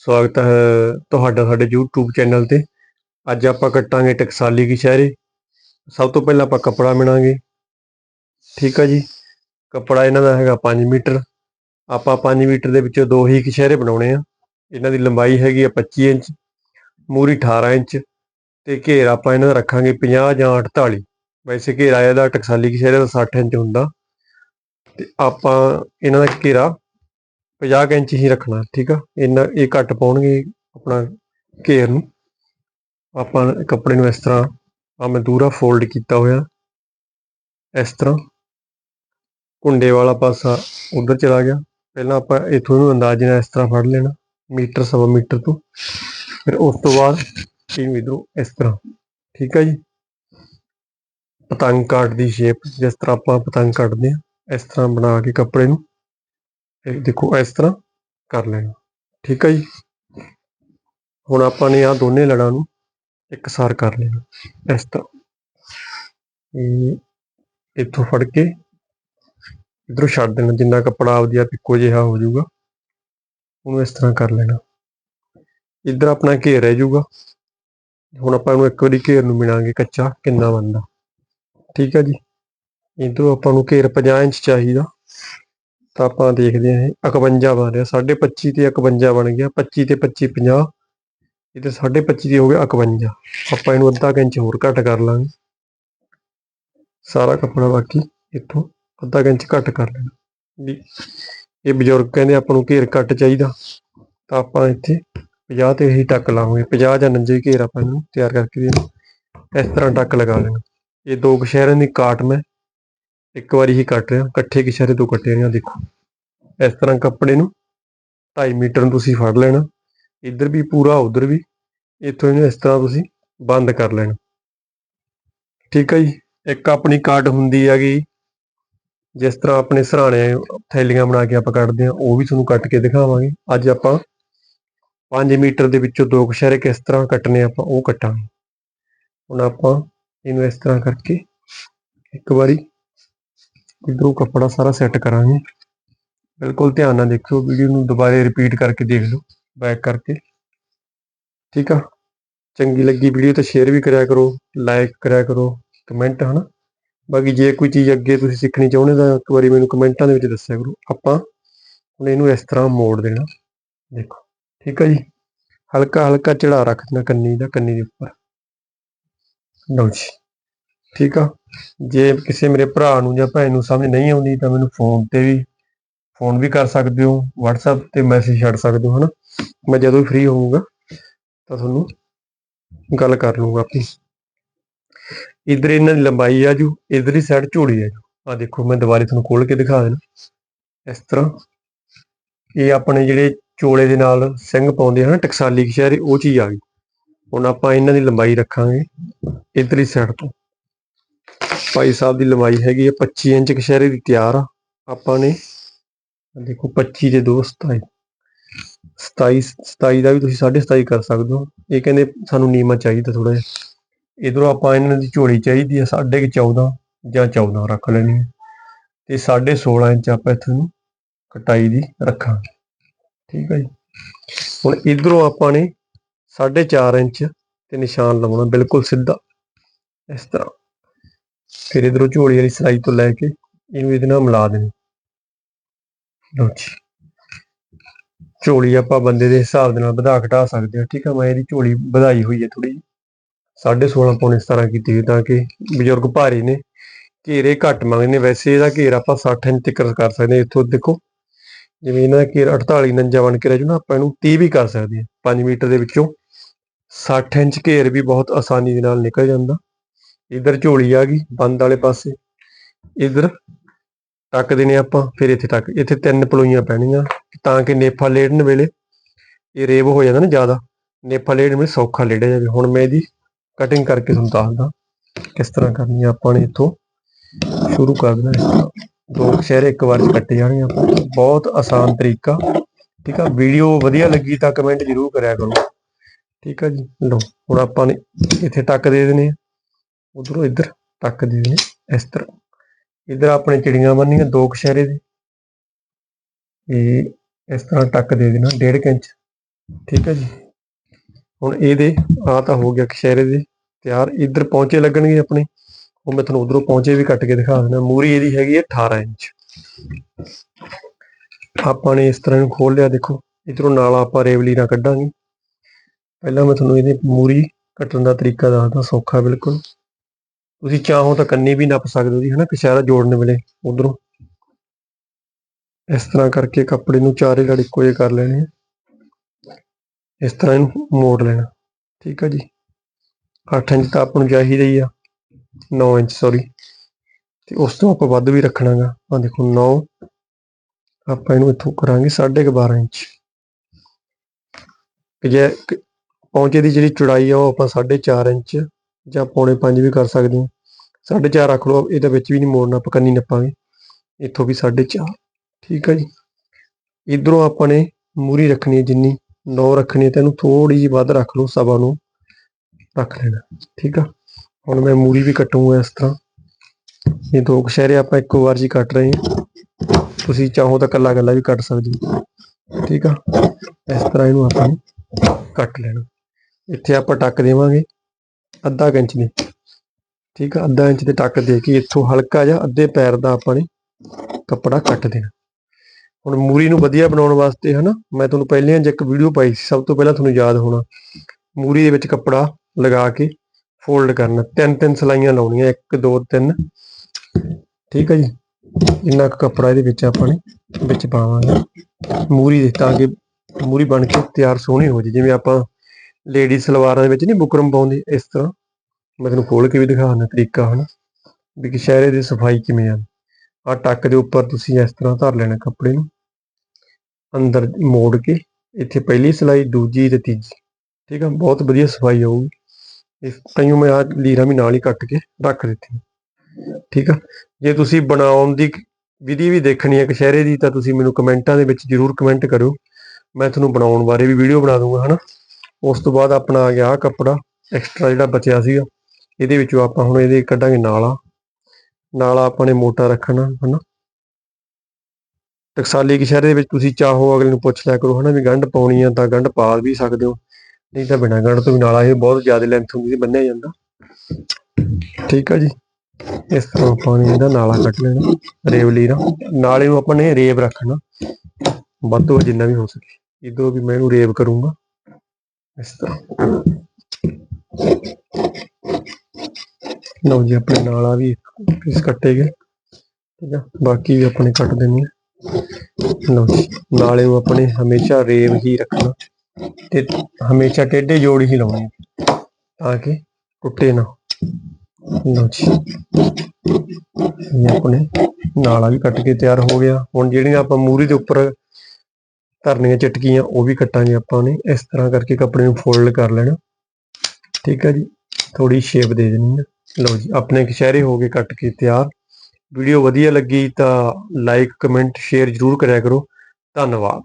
ਸਵਾਗਤ ਹੈ ਤੁਹਾਡਾ ਸਾਡੇ YouTube ਚੈਨਲ ਤੇ। ਅੱਜ ਆਪਾਂ ਕੱਟਾਂਗੇ ਟਕਸਾਲੀ ਕੀ ਸ਼ਹਿਰੇ ਸਭ ਤੋਂ ਪਹਿਲਾਂ ਆਪਾਂ ਕੱਪੜਾ ਮਿਣਾਂਗੇ। ਠੀਕ ਆ ਜੀ। ਕੱਪੜਾ ਇਹਨਾਂ ਦਾ ਹੈਗਾ 5 ਮੀਟਰ। ਆਪਾਂ 5 ਮੀਟਰ ਦੇ ਵਿੱਚੋਂ ਦੋ ਹੀ ਕਿਸ਼ਹਿਰੇ ਬਣਾਉਣੇ ਆ। ਇਹਨਾਂ ਦੀ ਲੰਬਾਈ ਹੈਗੀ ਆ 25 ਇੰਚ, ਮੂਰੀ 18 ਇੰਚ ਤੇ ਘੇਰਾ ਆਪਾਂ ਇਹਨਾਂ ਦਾ ਰੱਖਾਂਗੇ 50 ਜਾਂ 48 ਵੈਸੇ ਘੇਰਾ ਇਹਦਾ ਟਕਸਾਲੀ ਕਿਸ਼ਹਿਰੇ ਦਾ 60 ਇੰਚ ਹੁੰਦਾ। ਤੇ ਆਪਾਂ ਇਹਨਾਂ ਦਾ ਘੇਰਾ 50 ਕੁ ਇੰਚ ਹੀ ਰੱਖਣਾ, ਠੀਕ ਆ? ਇਹਨਾਂ ਇਹ ਘੱਟ ਪਾਉਣਗੇ ਆਪਣਾ ਘੇਰ ਨੂੰ। ਆਪਾਂ ਕੱਪੜੇ ਨੂੰ ਇਸ ਤਰ੍ਹਾਂ ਆ ਮੈਂ ਦੂਰਾ ਫੋਲਡ ਕੀਤਾ ਹੋਇਆ। ਇਸ ਤਰ੍ਹਾਂ। ਕੁੰਡੇ ਵਾਲਾ ਪਾਸਾ ਉਧਰ ਚਲਾ ਗਿਆ। ਪਹਿਲਾਂ ਆਪਾਂ ਇਥੋਂ ਨੂੰ ਅੰਦਾਜ਼ੇ ਨਾਲ ਇਸ ਤਰ੍ਹਾਂ ਫੜ ਲੈਣਾ, ਮੀਟਰ, ਸਵਾ ਮੀਟਰ ਤੋਂ। ਫਿਰ ਉਸ ਤੋਂ ਬਾਅਦ ਇਹਨੂੰ ਇਧਰੋਂ ਇਸ ਤਰ੍ਹਾਂ, ਠੀਕ ਆ ਜੀ? ਪਤੰਗ ਕਾਟ ਦੀ ਸ਼ੇਪ ਜਿਸ ਤਰ੍ਹਾਂ ਆਪਾਂ ਪਤੰਗ ਕੱਟਦੇ ਆ ਇਸ ਤਰ੍ਹਾਂ ਬਣਾ ਕੇ ਕੱਪੜੇ ਨੂੰ। ਇਹ ਦੇਖੋ, ਇਸ ਤਰ੍ਹਾਂ ਕਰ ਲੈਣਾ। ਠੀਕ ਹੈ ਜੀ? ਹੁਣ ਆਪਾਂ ਨੇ ਆ ਦੋਨੇ ਲੜਾਂ ਨੂੰ ਇੱਕਸਾਰ ਕਰ ਲੈਣਾ, ਇਸ ਤਰ੍ਹਾਂ। ਇਹ ਇੱਥੋਂ ਫੜ ਕੇ ਇਧਰੋਂ ਛੱਡ ਦੇਣਾ, ਜਿੰਨਾ ਕੱਪੜਾ ਆਪਦੀ ਆਪ ਇੱਕੋ ਜਿਹਾ ਹੋ ਜਾਊਗਾ, ਉਹਨੂੰ ਇਸ ਤਰ੍ਹਾਂ ਕਰ ਲੈਣਾ। ਇੱਧਰ ਆਪਣਾ ਘੇਰ ਰਹਿ ਜਾਊਗਾ। ਹੁਣ ਆਪਾਂ ਇਹਨੂੰ ਇੱਕ ਵਾਰੀ ਘੇਰ ਨੂੰ ਮਿਣਾਂਗੇ ਕੱਚਾ ਕਿੰਨਾ ਬਣਦਾ। ਠੀਕ ਹੈ ਜੀ? ਇਧਰੋਂ ਆਪਾਂ ਨੂੰ ਘੇਰ 50 ਇੰਚ ਚਾਹੀਦਾ। ਤਾਂ ਆਪਾਂ ਦੇਖਦੇ ਹਾਂ ਇਹ 51 ਬਣ ਰਿਹਾ 25 ਤੇ 51 ਬਣ ਗਿਆ 25 ਤੇ 25 50 ਇਹ ਤੇ 25 ਤੇ ਹੋ ਗਿਆ 51 ਆਪਾਂ ਇਹਨੂੰ ਅੱਧਾ ਕੁ ਇੰਚ ਹੋਰ ਘੱਟ ਕਰ ਲਾਂਗੇ। ਸਾਰਾ ਕੱਪੜਾ ਬਾਕੀ ਇੱਥੋਂ ਅੱਧਾ ਕੁ ਇੰਚ ਘੱਟ ਕਰ ਲੈਣਾ। ਵੀ ਇਹ ਬਜ਼ੁਰਗ ਕਹਿੰਦੇ ਆਪਾਂ ਨੂੰ ਘੇਰ ਘੱਟ ਚਾਹੀਦਾ। ਤਾਂ ਆਪਾਂ ਇੱਥੇ 50 ਤੇ ਹੀ ਟੱਕ ਲਾਵਾਂਗੇ। 50 ਜਾਂ 49 ਘੇਰ ਆਪਾਂ ਇਹਨੂੰ ਤਿਆਰ ਕਰਕੇ ਦੇਣਾ ਇਸ ਤਰ੍ਹਾਂ ਟੱਕ ਲਗਾ ਲੈਣਾ। ਇਹ ਦੋ ਕਸ਼ਹਿਰਾਂ ਦੀ ਕਾਟ ਮੈਂ ਇੱਕ ਵਾਰੀ ਹੀ ਕੱਟ ਰਿਹਾ ਇਕੱਠੇ ਕਿਸ਼ਾਰੇ ਤੋਂ ਕੱਟੇ ਰਿਹਾ ਦੇਖੋ। ਇਸ ਤਰ੍ਹਾਂ ਕੱਪੜੇ ਨੂੰ 2.5 ਮੀਟਰ ਨੂੰ ਤੁਸੀਂ ਫੜ ਲੈਣਾ। ਇੱਧਰ ਵੀ ਪੂਰਾ, ਉਧਰ ਵੀ। ਇੱਥੋਂ ਇਹਨੂੰ ਇਸ ਤਰ੍ਹਾਂ ਤੁਸੀਂ ਬੰਦ ਕਰ ਲੈਣਾ। ਠੀਕ ਹੈ ਜੀ। ਇੱਕ ਆਪਣੀ ਕਾਟ ਹੁੰਦੀ ਹੈਗੀ। ਜਿਸ ਤਰ੍ਹਾਂ ਆਪਣੇ ਸਰਾਣੇ ਥੈਲੀਆਂ ਬਣਾ ਕੇ ਆਪਾਂ ਕੱਟਦੇ ਆ ਉਹ ਵੀ ਤੁਹਾਨੂੰ ਕੱਟ ਕੇ ਦਿਖਾਵਾਂਗੇ। ਅੱਜ ਆਪਾਂ 5 ਮੀਟਰ ਦੇ ਵਿੱਚੋਂ ਦੋ ਕਸ਼ਹਿਰੇ ਕਿਸ ਤਰ੍ਹਾਂ ਕੱਟਨੇ ਆਪਾਂ, ਉਹ ਕੱਟਾਂਗੇ। ਹੁਣ ਆਪਾਂ ਇਹਨੂੰ ਇਸ ਤਰ੍ਹਾਂ ਕਰਕੇ ਇੱਕ ਵਾਰੀ ਇਧਰੋਂ ਕੱਪੜਾ ਸਾਰਾ ਸੈੱਟ ਕਰਾਂਗੇ। ਬਿਲਕੁਲ ਧਿਆਨ ਨਾਲ ਦੇਖਿਓ, ਵੀਡੀਓ ਨੂੰ ਦੁਬਾਰੇ ਰਿਪੀਟ ਕਰਕੇ ਦੇਖ ਲਓ ਬੈਕ ਕਰਕੇ। ਠੀਕ ਆ? ਚੰਗੀ ਲੱਗੀ ਵੀਡੀਓ ਤਾਂ ਸ਼ੇਅਰ ਵੀ ਕਰਿਆ ਕਰੋ ਲਾਈਕ ਕਰਿਆ ਕਰੋ ਕਮੈਂਟ ਹਨਾ। ਬਾਕੀ ਜੇ ਕੋਈ ਚੀਜ਼ ਅੱਗੇ ਤੁਸੀਂ ਸਿੱਖਣੀ ਚਾਹੁੰਦੇ ਤਾਂ ਇੱਕ ਵਾਰੀ ਮੈਨੂੰ ਕਮੈਂਟਾਂ ਦੇ ਵਿੱਚ ਦੱਸਿਆ ਕਰੋ। ਆਪਾਂ ਹੁਣ ਇਹਨੂੰ ਇਸ ਤਰ੍ਹਾਂ ਮੋੜ ਦੇਣਾ। ਦੇਖੋ, ਠੀਕ ਆ ਜੀ? ਹਲਕਾ ਹਲਕਾ ਚੜਾ ਰੱਖ ਦੇਣਾ ਕੰਨੀ ਦਾ, ਕੰਨੀ ਦੇ ਉੱਪਰ। ਲਓ ਜੀ। ਠੀਕ ਆ? ਜੇ ਕਿਸੇ ਮੇਰੇ ਭਰਾ ਨੂੰ ਜਾਂ ਭੈਣ ਨੂੰ ਸਮਝ ਨਹੀਂ ਆਉਂਦੀ ਤਾਂ ਮੈਨੂੰ ਫੋਨ ਤੇ ਵੀ ਫੋਨ ਵੀ ਕਰ ਸਕਦੇ ਹੋ, WhatsApp ਤੇ ਮੈਸੇਜ ਛੱਡ ਸਕਦੇ ਹੋ, ਹਨਾ? ਮੈਂ ਜਦੋਂ ਫ੍ਰੀ ਹੋਊਂਗਾ ਤਾਂ ਤੁਹਾਨੂੰ ਗੱਲ ਕਰ ਲੂੰਗਾ ਆਪਣੀ ਇਧਰ ਇਹਨਾਂ ਦੀ ਲੰਬਾਈ ਆ ਜੂ ਇਧਰਲੀ ਸਾਈਡ ਝੋਲੀ ਆ ਜੂ। ਆ ਦੇਖੋ, ਮੈਂ ਦੁਬਾਰੇ ਤੁਹਾਨੂੰ ਖੋਲ ਕੇ ਦਿਖਾ ਦੇਣਾ। ਇਸ ਤਰ੍ਹਾਂ ਇਹ ਆਪਣੇ ਜਿਹੜੇ ਚੋਲੇ ਦੇ ਨਾਲ ਸਿੰਘ ਪਾਉਂਦੇ ਹਨ ਟਕਸਾਲੀ ਕਸ਼ਹਿਰੇ ਉਹ ਚੀਜ਼ ਆ ਗਈ। ਹੁਣ ਆਪਾਂ ਇਹਨਾਂ ਦੀ ਲੰਬਾਈ ਰੱਖਾਂਗੇ ਇਧਰਲੀ ਸਾਈਡ ਤੋਂ। ਭਾਈ ਸਾਹਿਬ ਦੀ ਲੰਬਾਈ ਹੈਗੀ ਹੈ 25 ਇੰਚ ਕਸ਼ਹਿਰੇ ਦੀ ਤਿਆਰ ਆ, ਆਪਾਂ ਨੇ। ਦੇਖੋ 25 ਦੇ 2 27 27 27 ਦਾ ਵੀ ਤੁਸੀਂ 27.5 ਕਰ ਸਕਦੇ ਹੋ। ਇਹ ਕਹਿੰਦੇ ਸਾਨੂੰ ਨੀਮਾ ਚਾਹੀਦਾ ਥੋੜਾ ਜਿਹਾ। ਇਧਰੋਂ ਆਪਾਂ ਇਹਨਾਂ ਦੀ ਝੋਲੀ ਚਾਹੀਦੀ ਹੈ 14.5 ਜਾਂ 14 ਰੱਖ ਲੈਣੀ ਹੈ। ਤੇ 16.5 ਇੰਚ ਆਪਾਂ ਇੱਥੇ ਨੂੰ ਕਟਾਈ ਦੀ ਰੱਖਾਂਗੇ। ਠੀਕ ਹੈ ਜੀ। ਹੁਣ ਇਧਰੋਂ ਆਪਾਂ ਨੇ 4.5 ਇੰਚ ਤੇ ਨਿਸ਼ਾਨ ਲਾਉਣਾ, ਬਿਲਕੁਲ ਸਿੱਧਾ। ਇਸ ਤਰ੍ਹਾਂ। ਫਿਰ ਇਧਰੋਂ ਝੋਲੀ ਵਾਲੀ ਸਲਾਈ ਤੋਂ ਲੈ ਕੇ ਇਹਨੂੰ ਇਹਦੇ ਨਾਲ ਮਿਲਾ ਦੇਣਾ। ਲਓ ਜੀ। ਝੋਲੀ ਆਪਾਂ ਬੰਦੇ ਦੇ ਹਿਸਾਬ ਦੇ ਨਾਲ ਵਧਾ ਘਟਾ ਸਕਦੇ ਹਾਂ। ਠੀਕ ਆ ਮੈਂ ਇਹਦੀ ਝੋਲੀ ਵਧਾਈ ਹੋਈ ਹੈ ਥੋੜੀ 16.5 ਪੌਣੇ 17 ਕੀਤੀ ਹੋਈ, ਤਾਂ ਕਿ ਬਜ਼ੁਰਗ ਭਾਰੀ ਨੇ। ਘੇਰੇ ਘੱਟ ਮੰਗਦੇ ਨੇ। ਵੈਸੇ ਇਹਦਾ ਘੇਰ ਆਪਾਂ 60 ਇੰਚ ਤੱਕ ਕਰ ਸਕਦੇ ਹਾਂ। ਇੱਥੋਂ ਦੇਖੋ, ਜਿਵੇਂ ਇਹਨਾਂ ਦਾ ਘੇਰ 48 49 ਬਣ ਕੇ ਰਹਿ ਜੂ ਆਪਾਂ ਇਹਨੂੰ 30 ਵੀ ਕਰ ਸਕਦੇ ਹਾਂ। 5 ਮੀਟਰ ਦੇ ਵਿੱਚੋਂ 60 ਇੰਚ ਘੇਰ ਵੀ ਬਹੁਤ ਆਸਾਨੀ ਦੇ ਨਾਲ ਨਿਕਲ ਜਾਂਦਾ। ਇਧਰ ਝੋਲੀ ਆ ਗਈ, ਬੰਦ ਵਾਲੇ ਪਾਸੇ। ਇਧਰ ਟੱਕ ਦੇਣੇ ਆਪਾਂ, ਫਿਰ ਇੱਥੇ ਟੱਕ ਇੱਥੇ ਤਿੰਨ ਪਲੋਈਆਂ ਪੈਣੀਆਂ, ਤਾਂ ਕਿ ਨੇਫਾ ਲੇੜਨ ਵੇਲੇ ਇਹ ਰੇਵ ਹੋ ਜਾਂਦਾ ਨਾ ਜ਼ਿਆਦਾ। ਨੇਫਾ ਲੇੜਨ ਵੇਲੇ ਸੌਖਾ ਲੇੜਿਆ ਜਾਵੇ। ਹੁਣ ਮੈਂ ਇਹਦੀ ਕਟਿੰਗ ਕਰਕੇ ਤੁਹਾਨੂੰ ਦੱਸਦਾ ਕਿਸ ਤਰ੍ਹਾਂ ਕਰਨੀ ਆ ਆਪਾਂ ਨੇ ਇੱਥੋਂ। ਸ਼ੁਰੂ ਕਰ ਦੇਣਾ ਦੋ ਸ਼ਹਿਰ ਇੱਕ ਵਾਰ ਕੱਟੇ ਜਾਣੇ ਆਪਾਂ। ਬਹੁਤ ਆਸਾਨ ਤਰੀਕਾ। ਠੀਕ ਆ? ਵੀਡੀਓ ਵਧੀਆ ਲੱਗੀ ਤਾਂ ਕਮੈਂਟ ਜ਼ਰੂਰ ਕਰਿਆ ਕਰੋ। ਠੀਕ ਆ ਜੀ? ਲਓ, ਹੁਣ ਆਪਾਂ ਨੇ ਇੱਥੇ ਟੱਕ ਦੇ ਦੇਣੇ ਆ। ਉਧਰੋਂ ਇੱਧਰ ਟੱਕ ਦੇ ਦੇਣੇ ਇਸ ਤਰ੍ਹਾਂ। ਇੱਧਰ ਆਪਣੇ ਚਿੜੀਆਂ ਬੰਨੀਆਂ ਦੋ ਕਸ਼ਹਿਰੇ ਦੇ। ਇਹ ਇਸ ਤਰ੍ਹਾਂ ਟੱਕ ਦੇ ਦੇਣਾ 1.5 ਇੰਚ। ਠੀਕ ਹੈ ਜੀ। ਹੁਣ ਇਹਦੇ ਆ ਤਾਂ ਹੋ ਗਿਆ ਕਸ਼ਹਿਰੇ ਦੇ। ਤਿਆਰ ਇੱਧਰ ਪਹੁੰਚੇ ਲੱਗਣਗੇ ਆਪਣੇ। ਉਹ ਮੈਂ ਤੁਹਾਨੂੰ ਉਧਰੋਂ ਪਹੁੰਚੇ ਵੀ ਕੱਟ ਕੇ ਦਿਖਾ ਦਿੰਦਾ। ਮੂਰੀ ਇਹਦੀ ਹੈਗੀ ਹੈ 18 ਇੰਚ। ਆਪਾਂ ਨੇ ਇਸ ਤਰ੍ਹਾਂ ਨੂੰ ਖੋਲ ਲਿਆ, ਦੇਖੋ। ਇਧਰੋਂ ਨਾਲ ਆਪਾਂ ਰੇਵਲੀ ਨਾਲ ਕੱਢਾਂਗੇ। ਪਹਿਲਾਂ ਮੈਂ ਤੁਹਾਨੂੰ ਇਹਦੀ ਮੂਰੀ ਕੱਟਣ ਦਾ ਤਰੀਕਾ ਦੱਸਦਾ, ਸੌਖਾ ਬਿਲਕੁਲ। ਤੁਸੀਂ ਚਾਹੋ ਤਾਂ ਕੰਨੀ ਵੀ ਨੱਪ ਸਕਦੇ ਹੋ ਜੀ, ਹਨਾ ਕਸ਼ਹਿਰਾ ਜੋੜਨ ਵੇਲੇ, ਉਧਰੋਂ। ਇਸ ਤਰ੍ਹਾਂ ਕਰਕੇ ਕੱਪੜੇ ਨੂੰ ਚਾਰੇ ਲੜ ਇੱਕੋ ਜਿਹੇ ਕਰ ਲੈਣੇ ਇਸ ਤਰ੍ਹਾਂ ਇਹਨੂੰ ਮੋੜ ਲੈਣਾ, ਠੀਕ ਆ ਜੀ। 8 ਇੰਚ ਤਾਂ ਆਪਾਂ ਨੂੰ ਚਾਹੀਦਾ ਹੀ ਆ 9 ਇੰਚ ਸੌਰੀ ਤੇ ਉਸ ਤੋਂ ਆਪਾਂ ਵੱਧ ਵੀ ਰੱਖਣਾਗਾ। ਆ ਦੇਖੋ 9 ਆਪਾਂ ਇਹਨੂੰ ਇੱਥੋਂ ਕਰਾਂਗੇ 12.5 ਇੰਚ। ਕਿ ਜੇ ਕ- ਪੌਂਚੇ ਦੀ ਜਿਹੜੀ ਚੌੜਾਈ ਆ, ਉਹ ਆਪਾਂ 4.5 ਇੰਚ ਜਾਂ ਪੌਣੇ 5 ਵੀ ਕਰ ਸਕਦੇ ਹਾਂ। 4.5 ਰੱਖ ਲਓ, ਇਹਦੇ ਵਿੱਚ ਵੀ ਨਹੀਂ ਮੋੜਨਾ, ਆਪਾਂ ਕੰਨੀ ਨੱਪਾਂਗੇ। ਇੱਥੋਂ ਵੀ 4.5 ਠੀਕ ਆ ਜੀ? ਇਧਰੋਂ ਆਪਾਂ ਨੇ ਮੂਰੀ ਰੱਖਣੀ ਹੈ ਜਿੰਨੀ 9 ਰੱਖਣੀ ਹੈ, ਤੇ ਇਹਨੂੰ ਥੋੜੀ ਜਿਹੀ ਵੱਧ ਰੱਖ ਲਓ, ਸਵਾ ਨੂੰ ਰੱਖ ਲੈਣਾ, ਠੀਕ ਆ? ਹੁਣ ਮੈਂ ਮੂਰੀ ਵੀ ਕੱਟੂਗਾ ਇਸ ਤਰ੍ਹਾਂ। ਇਹ ਦੋ ਕਸ਼ਹਿਰੇ ਆਪਾਂ ਇੱਕੋ ਵਾਰ ਜੀ ਕੱਟ ਰਹੇ ਹਾਂ। ਤੁਸੀਂ ਚਾਹੋ ਤਾਂ ਕੱਲਾ ਕੱਲਾ ਵੀ ਕੱਟ ਸਕਦੇ ਹੋ, ਠੀਕ ਆ? ਇਸ ਤਰ੍ਹਾਂ ਇਹਨੂੰ ਆਪਾਂ ਕੱਟ ਲੈਣਾ। ਇੱਥੇ ਆਪਾਂ ਟੱਕ ਦੇਵਾਂਗੇ। ਅੱਧਾ ਇੰਚ ਦੇ। ਠੀਕ ਆ, ਅੱਧਾ ਇੰਚ ਦੇ ਟੱਕ ਦੇ ਕੇ ਇੱਥੋਂ ਹਲਕਾ ਜਿਹਾ ਅੱਧੇ ਪੈਰ ਦਾ ਆਪਾਂ ਨੇ ਕੱਪੜਾ ਕੱਟ ਦੇਣਾ। ਹੁਣ ਮੂਰੀ ਨੂੰ ਵਧੀਆ ਬਣਾਉਣ ਵਾਸਤੇ ਹਨਾ, ਮੈਂ ਤੁਹਾਨੂੰ ਪਹਿਲਾਂ ਜੇ ਇੱਕ ਵੀਡੀਓ ਪਾਈ ਸੀ, ਸਭ ਤੋਂ ਪਹਿਲਾਂ ਤੁਹਾਨੂੰ ਯਾਦ ਹੋਣਾ। ਮੂਰੀ ਦੇ ਵਿੱਚ ਕੱਪੜਾ ਲਗਾ ਕੇ ਫੋਲਡ ਕਰਨਾ। ਤਿੰਨ ਤਿੰਨ ਸਲਾਈਆਂ ਲਾਉਣੀਆਂ 1 2 3 ਠੀਕ ਹੈ ਜੀ? ਇੰਨਾ ਕੁ ਕੱਪੜਾ ਇਹਦੇ ਵਿੱਚ ਆਪਾਂ ਨੇ ਵਿੱਚ ਪਾਵਾਂਗੇ। ਮੂਰੀ ਦੇ ਤਾਂ ਕਿ ਮੂਰੀ ਬਣ ਕੇ ਤਿਆਰ ਸੋਹਣੀ ਹੋ ਜੇ ਜਿਵੇਂ ਆਪਾਂ ਲੇਡੀ ਸਲਵਾਰਾਂ ਦੇ ਵਿੱਚ ਨਹੀਂ ਬੁਕਰਮ ਪਾਉਂਦੇ, ਇਸ ਤਰ੍ਹਾਂ। ਮੈਂ ਤੁਹਾਨੂੰ ਖੋਲ ਕੇ ਵੀ ਦਿਖਾਉਣਾ ਤਰੀਕਾ, ਹਨਾ। ਵੀ ਕਸ਼ਹਿਰੇ ਦੀ ਸਫ਼ਾਈ ਕਿਵੇਂ ਆ। ਆ ਟੱਕ ਦੇ ਉੱਪਰ ਤੁਸੀਂ ਇਸ ਤਰ੍ਹਾਂ ਧਰ ਲੈਣਾ ਕੱਪੜੇ ਨੂੰ। ਅੰਦਰ ਮੋੜ ਕੇ, ਇੱਥੇ ਪਹਿਲੀ ਸਲਾਈ, ਦੂਜੀ ਤੇ ਤੀਜੀ। ਠੀਕ ਆ, ਬਹੁਤ ਵਧੀਆ ਸਫ਼ਾਈ ਆਊਗੀ। ਇਸ ਤਾਈਓ ਮੈਂ ਆ ਲੀਰਾਂ ਵੀ ਨਾਲ ਹੀ ਕੱਟ ਕੇ ਰੱਖ ਦਿੱਤੀ ਠੀਕ ਆ, ਜੇ ਤੁਸੀਂ ਬਣਾਉਣ ਦੀ ਵਿਧੀ ਵੀ ਦੇਖਣੀ ਹੈ ਕਸ਼ਹਿਰੇ ਦੀ, ਤਾਂ ਤੁਸੀਂ ਮੈਨੂੰ ਕਮੈਂਟਾਂ ਦੇ ਵਿੱਚ ਜਰੂਰ ਕਮੈਂਟ ਕਰਿਓ। ਮੈਂ ਤੁਹਾਨੂੰ ਬਣਾਉਣ ਬਾਰੇ ਵੀ ਵੀਡੀਓ ਬਣਾ ਦੂੰਗਾ, ਹਨਾ। ਉਸ ਤੋਂ ਬਾਅਦ ਆਪਣਾ ਆ ਗਿਆ ਆਹ ਕੱਪੜਾ ਐਕਸਟਰਾ ਜਿਹੜਾ ਬਚਿਆ ਸੀਗਾ, ਇਹਦੇ ਵਿੱਚੋਂ ਆਪਾਂ ਹੁਣ ਇਹਦੇ ਕੱਢਾਂਗੇ ਨਾਲਾ। ਨਾਲਾ ਆਪਾਂ ਨੇ ਮੋਟਾ ਰੱਖਣਾ, ਹਨਾ? ਟਕਸਾਲੀ ਕਸ਼ਹਿਰੇ ਦੇ ਵਿੱਚ ਤੁਸੀਂ ਚਾਹੋ ਅਗਲੇ ਨੂੰ ਪੁੱਛ ਲਿਆ ਕਰੋ, ਹਨਾ, ਵੀ ਗੰਢ ਪਾਉਣੀ ਆ ਤਾਂ ਗੰਢ ਪਾ ਵੀ ਸਕਦੇ ਹੋ। ਨਹੀਂ ਤਾਂ ਬਿਨਾਂ ਗੰਢ ਤੋਂ ਵੀ ਨਾਲਾ ਇਹ ਬਹੁਤ ਜ਼ਿਆਦਾ ਲੈਂਥ ਹੁੰਦੀ ਸੀ, ਬੰਨਿਆ ਜਾਂਦਾ। ਠੀਕ ਆ ਜੀ। ਇਸ ਤਰ੍ਹਾਂ ਆਪਾਂ ਨੇ ਨਾਲਾ ਕੱਟ ਲੈਣਾ ਰੇਵਲੀ ਦਾ ਨਾਲੇ ਨੂੰ ਆਪਾਂ ਨੇ ਰੇਵ ਰੱਖਣਾ। ਵੱਧ ਤੋਂ ਜਿੰਨਾ ਵੀ ਹੋ ਸਕੇ। ਇਦੋਂ ਵੀ ਮੈਂ ਇਹਨੂੰ ਰੇਵ ਕਰੂੰਗਾ। ਇਸ ਤਰ੍ਹਾਂ ਲਓ ਜੀ, ਆਪਣੇ ਨਾਲਾ ਵੀ ਪੀਸ ਕੱਟੇ ਗਏ। ਠੀਕ ਆ, ਬਾਕੀ ਵੀ ਆਪਣੇ ਕੱਟ ਦੇਣੇ ਲਓ ਜੀ, ਨਾਲੇ ਉਹ ਆਪਣੇ ਹਮੇਸ਼ਾ ਰੇਵ ਹੀ ਰੱਖਣਾ ਤੇ ਹਮੇਸ਼ਾ ਟੇਢੇ ਜੋੜ ਹੀ ਲਾਉਣੇ ਤਾਂ ਕਿ ਟੁੱਟੇ ਨਾ ਲਓ ਜੀ, ਇਹ ਆਪਣੇ ਨਾਲਾ ਵੀ ਕੱਟ ਕੇ ਤਿਆਰ ਹੋ ਗਿਆ। ਹੁਣ ਜਿਹੜੀਆਂ ਆਪਾਂ ਮੂਰੀ ਦੇ ਉੱਪਰ ਧਰਨੀਆਂ ਚਟਕੀਆਂ, ਉਹ ਵੀ ਕੱਟਾਂਗੇ ਆਪਾਂ ਨੇ। ਇਸ ਤਰ੍ਹਾਂ ਕਰਕੇ ਕੱਪੜੇ ਨੂੰ ਫੋਲਡ ਕਰ ਲੈਣਾ। ਠੀਕ ਹੈ ਜੀ? ਥੋੜੀ ਸ਼ੇਪ ਦੇ ਦੇਣੀ ਹੈ ਲਓ ਜੀ, ਆਪਣੇ ਕਸ਼ਹਿਰੇ ਹੋ ਗਏ ਕੱਟ ਕੇ ਤਿਆਰ। ਵੀਡੀਓ ਵਧੀਆ ਲੱਗੀ ਤਾਂ ਲਾਈਕ ਕਮੈਂਟ ਸ਼ੇਅਰ ਜਰੂਰ ਕਰਿਆ ਕਰੋ। ਧੰਨਵਾਦ।